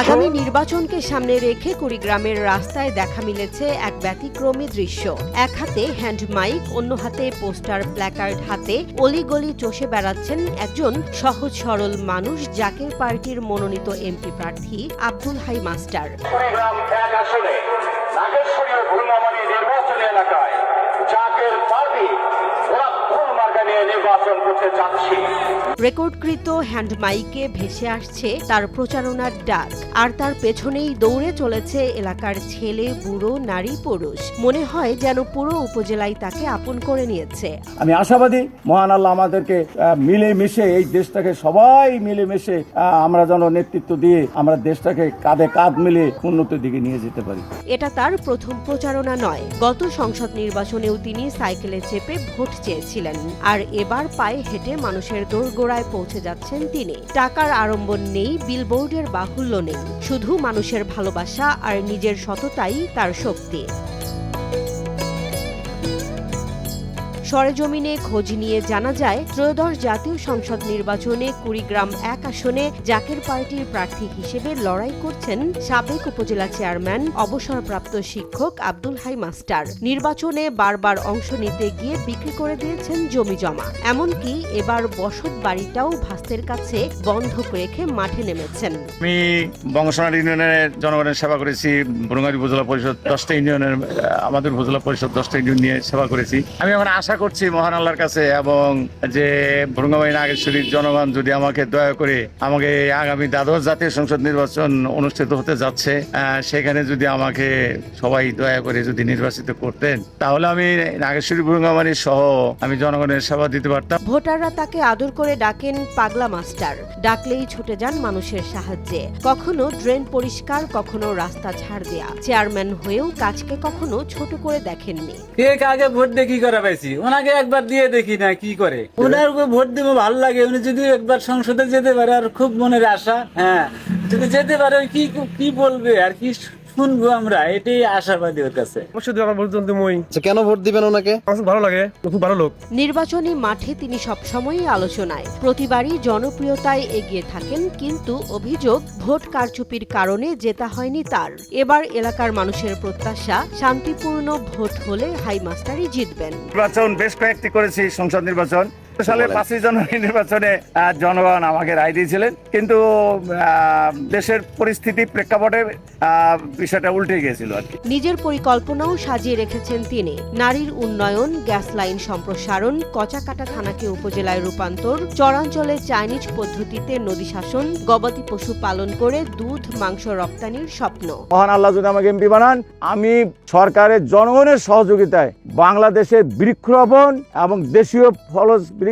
আগামী নির্বাচনকে সামনে রেখে কুড়িগ্রামের রাস্তায় দেখা মিলেছে এক ব্যতিক্রমী দৃশ্য। এক হাতে হ্যান্ড মাইক অন্য হাতে পোস্টার প্ল্যাকার্ড হাতে অলিগলি চষে বেড়াচ্ছেন একজন সহজ সরল মানুষ জাকের পার্টির মনোনীত এমপি প্রার্থী আব্দুল হাই মাস্টার কুড়িগ্রাম এক আসনে নাগেশ্বরী ও ভুলমামারি নির্বাচনী এলাকায় জাকের পার্টি ওরা ফুল মার্কা নিয়ে নির্বাচন করতে যাচ্ছি রেকর্ডকৃত হ্যান্ড মাইকে ভেসে আসছে তার প্রচারণার ডাক। আর তার পেছনেই দৌড়ে চলেছে এলাকার ছেলে বুড়ো নারী পুরুষ। মনে হয় যেন পুরো উপজেলাই তাকে আপন করে নিয়েছে। আমি আশাবাদী মহান আল্লাহ আমাদেরকে মিলে মিশে এই দেশটাকে সবাই মিলে মিশে আমরা যেন নেতৃত্ব দিয়ে আমরা দেশটাকে কাঁধে কাঁধ মিলে উন্নতির দিকে নিয়ে যেতে পারি। এটা তার প্রথম প্রচারণা নয়। গত সংসদ নির্বাচনেও তিনি সাইকেলে চেপে ভোট চেয়েছিলেন। আর এবার পায়ে হেঁটে মানুষের দোরগোড়ায় পৌঁছে যাচ্ছেন তিনি। টাকার আড়ম্বর নেই বিলবোর্ডের বাহুল্য নেই। শুধু মানুষের ভালোবাসা আর নিজের সততাই তার শক্তি। সরেজমিনে খোঁজ নিয়ে জানা যায়, ত্রয়োদশ জাতীয় সংসদ নির্বাচনে কুড়িগ্রাম এক আসনে জাকের পার্টির প্রার্থী হিসেবে লড়াই করছেন সাবেক উপজেলা চেয়ারম্যান, অবসরপ্রাপ্ত শিক্ষক আব্দুল হাই মাস্টার। নির্বাচনে বারবার অংশ নিতে গিয়ে বিক্রি করে দিয়েছেন জমি জমা। এমনকি এবার বসত বাড়িটাও ভাস্তের কাছে বন্ধক রেখে মাঠে নেমেছেন। আমি ইউনিয়নের জনগণের সেবা করেছি, বরুঙ্গারি উপজেলা পরিষদ দশটা ইউনিয়নের আমাদের উপজেলা পরিষদ দশটা ইউনিয়ন নিয়ে সেবা করেছি। আমি এখন আশা করছি মহান আল্লাহর কাছে এবং যে বরুঙ্গাবাড়ি নাগেশ্বরীর জনগণ যদি আমাকে দয়া করে আমাকে আগামী দ্বাদশ জাতীয় সংসদ নির্বাচন অনুষ্ঠিত হতে যাচ্ছে আহ, সেখানে যদি আমাকে সবাই দয়া করে যদি নির্বাচিত করতেন তাহলে আমি নাগেশ্বরী বরুঙ্গাবাড়ি সহ আমি জনগণের সেবা দিতে পারতাম। ভোটাররা তাকে আদর করে ডাকেন পাগলা মাস্টার। ডাকলেই ছুটে যান মানুষের সাহায্যে। কখনো ড্রেন পরিষ্কার কখনো রাস্তা ছাড় দেয়া। চেয়ারম্যান হয়েও কাজকে কখনো ছোট করে দেখেননি। কাকে ভোট দিয়ে কি করে পাইছি? ওনাকে একবার দিয়ে দেখি না কি করে। ওনার ভোট দিবো, ভালো লাগে। উনি যদি একবার সংসদে যেতে পারে, আর খুব মনের আশা হ্যাঁ। যদি যেতে পারে কি কি বলবে? আর কি শুনব আমরা এটাই আশাবাদী ওর কাছে। অবশ্যই আমার মই। আচ্ছা কেন ভোট দিবেন ওনাকে? আমার খুব ভালো লাগে খুব ভালো লোক। নির্বাচনী মাঠে তিনি সবসময়ই আলোচনায়। প্রতিবারই জনপ্রিয়তায় এগিয়ে থাকেন কিন্তু অভিযোগ ভোট কারচুপির কারণে জেতা হয়নি তার। এবার এলাকার মানুষের প্রত্যাশা শান্তিপূর্ণ ভোট হলে হাইমাস্টারই জিতবেন। নির্বাচন বেশ কয়েকটি করেছি সংসদ নির্বাচন। সালে পাঁচই জানুয়ারি নির্বাচনে জনগণ আমাকে রায় দিয়েছিলেন। কিন্তু দেশের পরিস্থিতি প্রেক্ষাপটে বিষয়টা উল্টে গিয়েছিল আর কি। নিজের পরিকল্পনাও সাজিয়ে রেখেছেন তিনি। নারীর উন্নয়ন গ্যাস লাইন সম্প্রসারণ কচাকাটা থানাকে উপজেলায় রূপান্তর চরাঞ্চলে চাইনিজ পদ্ধতিতে নদী শাসন গবাদি পশু পালন করে দুধ মাংস রপ্তানির স্বপ্ন। মহান আল্লাহ যদি আমাকে এমপি বানান আমি সরকারের জনগণের সহযোগিতায় বাংলাদেশের বৃক্ষরোপণ এবং দেশীয় ফলজ বৃক্ষ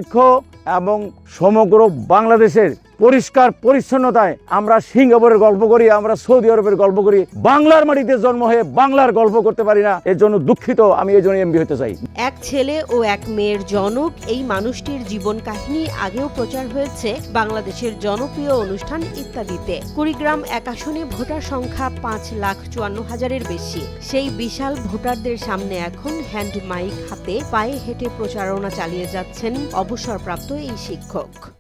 এবং সমগ্র বাংলাদেশের পরিষ্কার পরিচ্ছন্নতায় আমরা সিঙ্গাপুরের গল্প করি, আমরা সৌদি আরবের গল্প করি। বাংলার মাটিতে জন্ম হয়ে বাংলার গল্প করতে পারি না এর জন্য দুঃখিত, আমি এই জন্য এমপি হতে চাই। এক ছেলে ও এক মেয়ের জনক, এই মানুষটির জীবন কাহিনী আগেও প্রচার হয়েছে বাংলাদেশের জনপ্রিয় অনুষ্ঠান ইত্যাদিতে। কুড়িগ্রাম এক আসনে ভোটার সংখ্যা পাঁচ লাখ চুয়ান্ন হাজারের বেশি। সেই বিশাল ভোটারদের সামনে এখন হ্যান্ড মাইক হাতে, পায়ে হেঁটে প্রচারণা চালিয়ে যাচ্ছেন অবসরপ্রাপ্ত এই শিক্ষক।